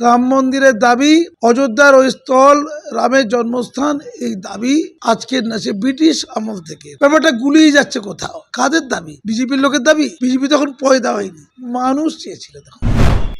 রাম মন্দিরের দাবি, অযোধ্যার ওই স্থল, রামের জন্মস্থান, এই দাবি আজকের না, সে ব্রিটিশ আমল থেকে। ব্যাপারটা গুলিয়ে যাচ্ছে কোথাও। কাদের দাবি? বিজেপির লোকের দাবি? বিজেপি তখন পয়দা হয়নি। মানুষ চেয়েছিল তখন।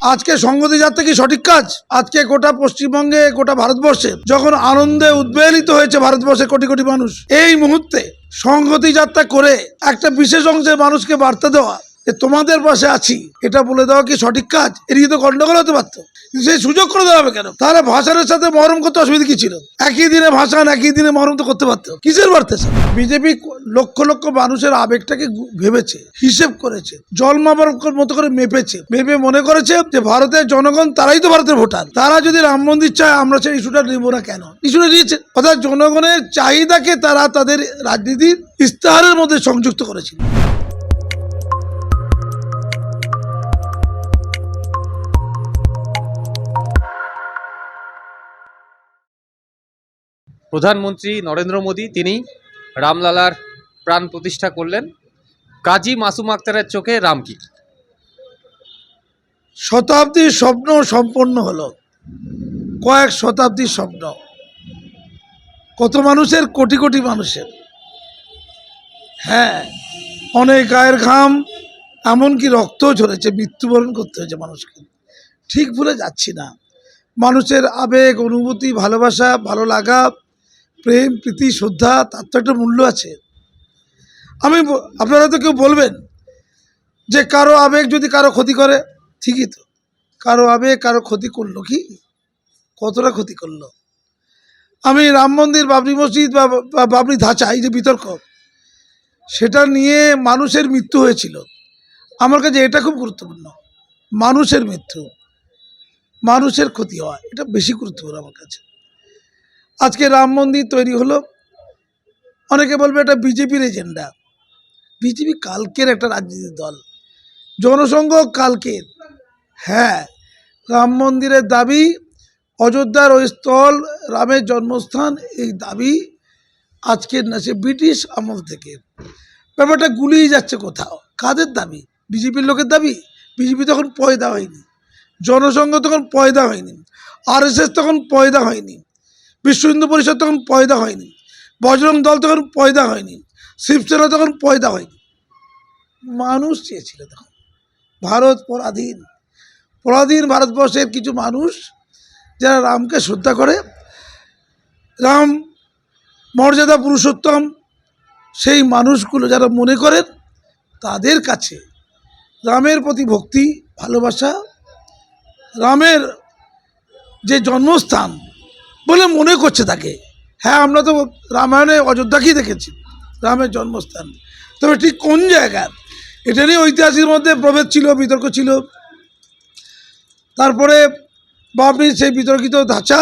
আজকে সংগতি যাত্রা কি সঠিক কাজ? আজকে গোটা পশ্চিমবঙ্গে, গোটা ভারতবর্ষে যখন আনন্দে উদ্বেলিত হয়েছে ভারতবর্ষে কোটি কোটি মানুষ, এই মুহূর্তে সংগতি যাত্রা করে একটা বিশেষ অংশের মানুষকে বার্তা দেওয়া যে তোমাদের পাশে আছি। এটা বলে দেওয়া কি সঠিক কাজ? এদিকে তো গন্ডগোল হতে পারতো। সেই সুযোগ করে দেওয়া হবে কেন? তাহলে ভাষণের সাথে মহরম করতে অসুবিধা কি ছিল? একই দিনে ভাষণ একই দিনে মহরম তো করতে পারতো। কিসের বার্তা বিজেপি লক্ষ লক্ষ মানুষের আবেগটাকে ভেবেছে, হিসেব করেছে, জল মাপার মতো করে মেপেছে। মেপে মনে করেছে যে ভারতের জনগণ তারাই তো ভারতের ভোটার। তারা যদি রাম মন্দির চায়, আমরা সেই ইস্যুটা নেব না কেন? ইস্যুটা নিয়েছে অর্থাৎ জনগণের চাহিদাকে তারা তাদের রাজনীতির ইস্তাহারের মধ্যে সংযুক্ত করেছিল। প্রধানমন্ত্রী নরেন্দ্র মোদী, তিনি রামলালার প্রাণ প্রতিষ্ঠা করলেন। কাজী মাসুম আক্তারের চোখে রাম কি? শতাব্দীর স্বপ্ন সম্পন্ন হলো। কয়েক শতাব্দীর স্বপ্ন। কত মানুষের? কোটি কোটি মানুষের। হ্যাঁ অনেক গায়ের ঘাম, এমনকি রক্তও ঝরেছে, মৃত্যুবরণ করতে হয়েছে মানুষকে। ঠিক ভুলে যাচ্ছি না। মানুষের আবেগ, অনুভূতি, ভালোবাসা, ভালো লাগা প্রেম, প্রীতি, শ্রদ্ধা, তার তো একটা মূল্য আছে। আমি আপনারা তো কেউ বলবেন যে কারও আবেগ যদি কারও ক্ষতি করে, ঠিকই তো। কারও আবেগ, কারও ক্ষতি করল কি? কতটা ক্ষতি করল? আমি রাম মন্দির, বাবরি মসজিদ বা বাবরি ধাঁচা, এই যে বিতর্ক, সেটা নিয়ে মানুষের মৃত্যু হয়েছিল। আমার কাছে এটা খুব গুরুত্বপূর্ণ। মানুষের মৃত্যু, মানুষের ক্ষতি হওয়া, এটা বেশি গুরুত্বপূর্ণ আমার কাছে। আজকে রাম মন্দির তৈরি হলো। অনেকে বলবে এটা বিজেপির এজেন্ডা। বিজেপি কালকের একটা রাজনীতির দল। জনসংঘ কালকের। হ্যাঁ রাম মন্দিরের দাবি, অযোধ্যার ওই স্থল, রামের জন্মস্থান, এই দাবি আজকের না, সে ব্রিটিশ আমল থেকে। ব্যাপারটা গুলিয়ে যাচ্ছে কোথাও। কাদের দাবি? বিজেপির লোকের দাবি? বিজেপি তখন পয়দা হয়নি। জনসংঘ তখন পয়দা হয়নি। আরএসএস তখন পয়দা হয়নি। বিশ্ব হিন্দু পরিষদ তখন পয়দা হয়নি। বজরং দল তখন পয়দা হয়নি। শিবসেনা তখন পয়দা হয়নি। মানুষ চেয়েছিল তখন। ভারত পরাধীন। পরাধীন ভারতবর্ষের কিছু মানুষ যারা রামকে শ্রদ্ধা করে, রাম মর্যাদা পুরুষোত্তম, সেই মানুষগুলো যারা মনে করেন, তাদের কাছে রামের প্রতি ভক্তি, ভালোবাসা, রামের যে জন্মস্থান বলে মনে করছে তাকে। হ্যাঁ আমরা তো রামায়ণে অযোধ্যাকেই দেখেছি, রামের জন্মস্থান। তবে ঠিক কোন জায়গায় এটা নিয়ে ঐতিহাসিক মধ্যে প্রভেদ ছিল, বিতর্ক ছিল। তারপরে বাবরি সেই বিতর্কিত ধাঁচা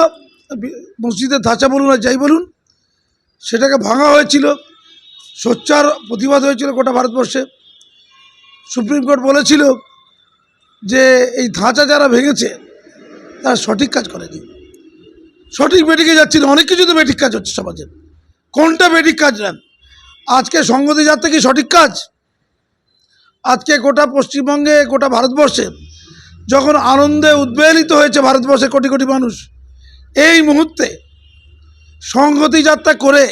মসজিদের ধাঁচা বলুন আর যাই বলুন, সেটাকে ভাঙা হয়েছিল। সোচ্চার প্রতিবাদ হয়েছিল গোটা ভারতবর্ষে। সুপ্রিম কোর্ট বলেছিল যে এই ধাঁচা যারা ভেঙেছে, তারা সঠিক কাজ করেনি। সঠিক বেটিকে যাচ্ছিল অনেক কিছু তো বেঠিক কাজ হচ্ছে সমাজে কোনটা বেঠিক কাজ নেন? আজকে সংগতি যাত্রা কি সঠিক কাজ? আজকে গোটা পশ্চিমবঙ্গে, গোটা ভারতবর্ষে যখন আনন্দে উদ্বেলিত হয়েছে ভারতবর্ষে কোটি কোটি মানুষ, এই মুহূর্তে সংহতি যাত্রা করে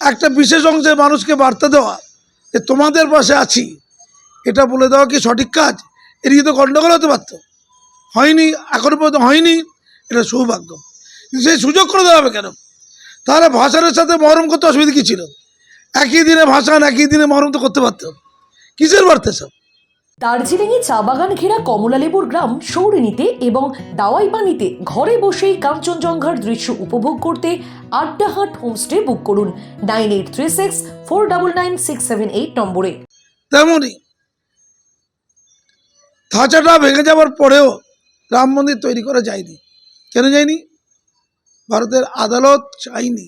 একটা বিশেষ অংশের মানুষকে বার্তা দেওয়া যে তোমাদের পাশে আছি, এটা বলে দেওয়া কি সঠিক কাজ? এদিকে তো গণ্ডগোল হতে পারতো। হয়নি এখনও পর্যন্ত হয়নি, এটা সৌভাগ্য। কিন্তু সেই সুযোগ করে দেওয়া হবে কেন? তাহলে ভাষণের সাথে মহরম করতে অসুবিধা কী ছিল? একই দিনে ভাষণ একই দিনে মহরম তো করতে পারতো। কিসের বার্তা সব? দার্জিলিংয়ে চা বাগান ঘেরা কমলালেবুর গ্রাম সৌরিনীতে এবং দাওয়াই পানিতে ঘরে বসেই কাঞ্চনজঙ্ঘার দৃশ্য উপভোগ করতে আড্ডাহাট হোমস্টে বুক করুন nine eight three six four double nine six seven eight নম্বরে। তেমনই ধাঁচাটা ভেঙে যাওয়ার পরেও রাম মন্দির তৈরি করা যায়নি। কেন যায়নি? ভারতের আদালত চাইনি,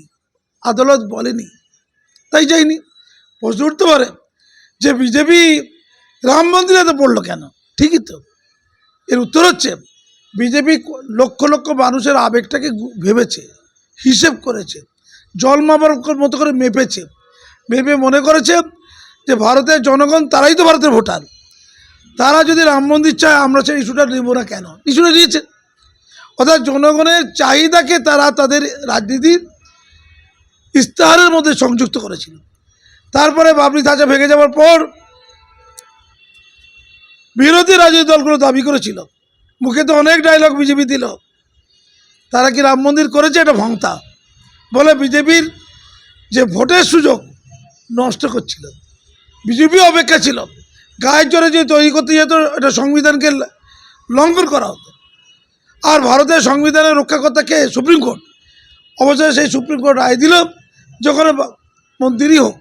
আদালত বলেনি, তাই যায়নি প্রশ্ন উঠতে পারে যে বিজেপি রাম মন্দিরে তো পড়ল কেন? ঠিকই তো। এর উত্তর হচ্ছে, বিজেপি লক্ষ লক্ষ মানুষের আবেগটাকে ভেবেছে, হিসেব করেছে, জল মতো করে মেপেছে, মেপে মনে করেছে যে ভারতের জনগণ তারাই তো ভারতের ভোটার। তারা যদি রাম মন্দির চায়, আমরা সেই ইস্যুটা নেব না কেন? ইস্যুটা নিয়েছে। অর্থাৎ জনগণের চাহিদাকে তারা তাদের রাজনীতির ইস্তাহারের মধ্যে সংযুক্ত করেছিল। তারপরে বাবরি ধাঁচা ভেঙে যাওয়ার পর বিরোধী রাজনৈতিক দলগুলো দাবি করেছিল। মুখে তো অনেক ডায়লগ বিজেপি দিল। তারা কি রাম মন্দির করেছে এটা ভংতা বলে বিজেপির যে ভোটের সুযোগ নষ্ট করছিল। বিজেপি অপেক্ষা ছিল। গায়ের জোরে যে তৈরি করতে যেত, এটা সংবিধানকে লঙ্ঘন করা হতো। আর ভারতের সংবিধানের রক্ষাকর্তা কে? Supreme court. অবশ্যই সেই সুপ্রিম কোর্ট রায় দিল যখন মন্দিরই হোক,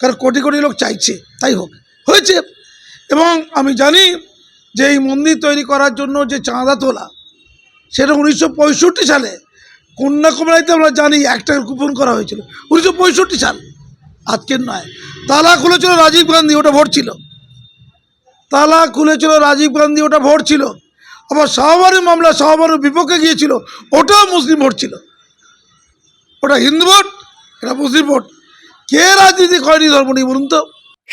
কারণ কোটি কোটি লোক চাইছে, তাই হোক, হয়েছে। এবং আমি জানি যে এই মন্দির তৈরি করার জন্য যে চাঁদা তোলা, সেটা উনিশশো পঁয়ষট্টি সালে কন্যাকুমারীতে আমরা জানি একটা কুপন করা হয়েছিল। উনিশশো পঁয়ষট্টি সাল, আজকের নয়। তালা খুলেছিল রাজীব গান্ধী, ওটা ভোট ছিল। তালা খুলেছিল রাজীব গান্ধী, ওটা ভোট ছিল। আবার শাহবানের মামলা শাহবানের বিপক্ষে গিয়েছিল ওটাও মুসলিম ভোট ছিল। ওটা হিন্দু ভোট এটা মুসলিম ভোট। কে রাজনীতি করেনি ধর্ম নিয়ে বলুন তো?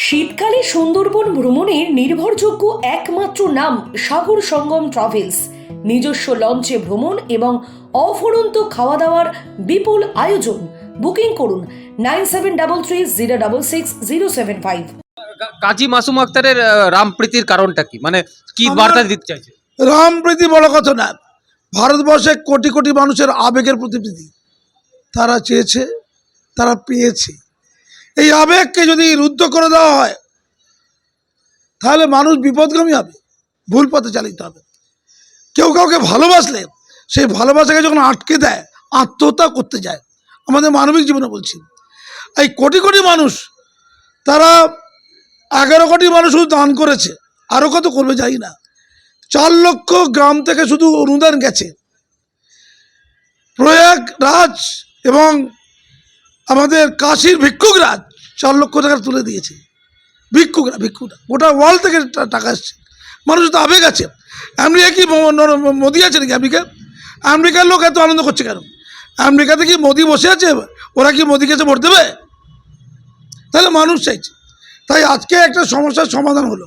শীতকালে সুন্দরবন ভ্রমণের নির্ভরযোগ্য একমাত্র নাম সাগর সঙ্গম ট্রাভেলস। নিজস্ব লঞ্চে ভ্রমণ এবং অফুরন্ত খাওয়া দাওয়ার বিপুল আয়োজন। বুকিং করুন nine seven double three zero double six zero seven five. Kazi Masum আক্তারের রামপ্রীতির কারণটা কি? মানে কি বার্তা দিতে চাইছে? রামপ্রীতি বড় কথা না। ভারতবর্ষে কোটি কোটি মানুষের আবেগের প্রতিনিধি তারা চেয়েছে, তারা পেয়েছে। এই আবেগকে যদি রুদ্ধ করে দেওয়া হয়, তাহলে মানুষ বিপদগামী হবে, ভুল পথে চালিত হবে। কেউ কাউকে ভালোবাসলে, সেই ভালোবাসাকে যখন আটকে দেয়, আত্মহত্যা করতে যায়। আমাদের মানবিক জীবনে বলছি। এই কোটি কোটি মানুষ, তারা এগারো কোটি মানুষ দান করেছে আরও কত করবে যাই না। চার লক্ষ গ্রাম থেকে শুধু অনুদান গেছে। প্রয়াগরাজ এবং আমাদের কাশীর ভিক্ষুকরাজ চার লক্ষ টাকা তুলে দিয়েছে। ভিক্ষুকরা ভিক্ষুকরা গোটা ওয়ার্ল্ড থেকে টাকা এসছে। মানুষ তো আবেগ আছে। আমেরিকা কি মোদি আছে নাকি আমেরিকা? আমেরিকার লোক এত আনন্দ করছে কেন? আমেরিকাতে কি মোদি বসে আছে? ওরা কি মোদির কাছে ভোট দেবে? তাহলে মানুষ চাইছে। তাই আজকে একটা সমস্যার সমাধান হলো।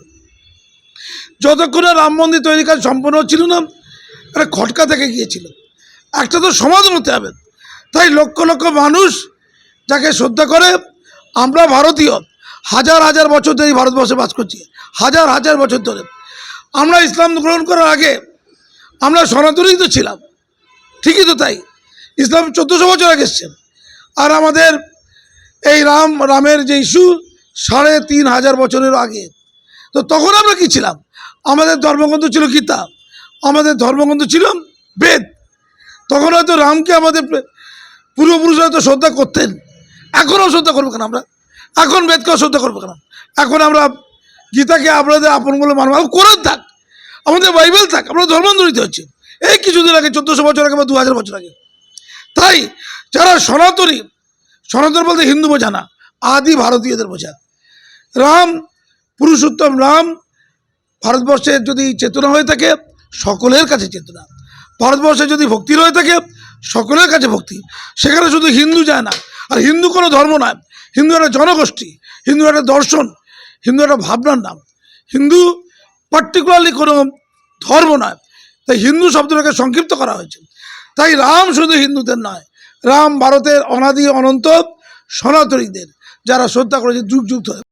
যতক্ষণে রাম মন্দির তৈরি কাজ সম্পন্ন হচ্ছিল না, একটা খটকা থেকে গিয়েছিল। একটা তো সমাধান হতে হবে। তাই লক্ষ লক্ষ মানুষ যাকে শ্রদ্ধা করে, আমরা ভারতীয়, হাজার হাজার বছর ধরে ভারতবর্ষে বাস করছি, হাজার হাজার বছর ধরে। আমরা ইসলাম গ্রহণ করার আগে আমরা সনাতনই তো ছিলাম, ঠিকই তো তাই। ইসলাম চোদ্দোশো বছর আগে এসছে। আর আমাদের এই রাম, রামের যে ইস্যু সাড়ে তিন হাজার বছরের আগে। তো তখন আমরা কি ছিলাম? আমাদের ধর্মগ্রন্থ ছিল গীতা আমাদের ধর্মগ্রন্থ ছিল বেদ। তখন হয়তো রামকে আমাদের প্রে- পূর্বপুরুষরা হয়তো শ্রদ্ধা করতেন। এখনও শ্রদ্ধা করব কেন আমরা? এখন বেদকেও শ্রদ্ধা করব কেন? এখন আমরা গীতাকে আপনাদের আপন বলে মানব। কোরআন থাক, আমাদের বাইবেল থাক, আমরা ধর্মান্তরিত হচ্ছে। এই কিছুদিন আগে, চোদ্দোশো বছর আগে বা দু হাজার বছর আগে। তাই যারা সনাতনী, সনাতন বলতে হিন্দু বোঝা না, আদি ভারতীয়দের বোঝা। রাম, পুরুষোত্তম রাম ভারতবর্ষের যদি চেতনা হয়ে থাকে, সকলের কাছে চেতনা। ভারতবর্ষে যদি ভক্তি হয়ে থাকে, সকলের কাছে ভক্তি। সেখানে শুধু হিন্দু যায় না। আর হিন্দু কোনো ধর্ম নয়। হিন্দু একটা জনগোষ্ঠী। হিন্দু একটা দর্শন। হিন্দু একটা ভাবনার নাম। হিন্দু পার্টিকুলারলি কোনো ধর্ম নয়। তাই হিন্দু শব্দটাকে সংক্ষিপ্ত করা হয়েছে। তাই রাম শুধু হিন্দুদের নয়। রাম ভারতের অনাদি, অনন্ত সনাতনীদের, যারা শ্রদ্ধা করেছে, যুগ যুগ ধরে।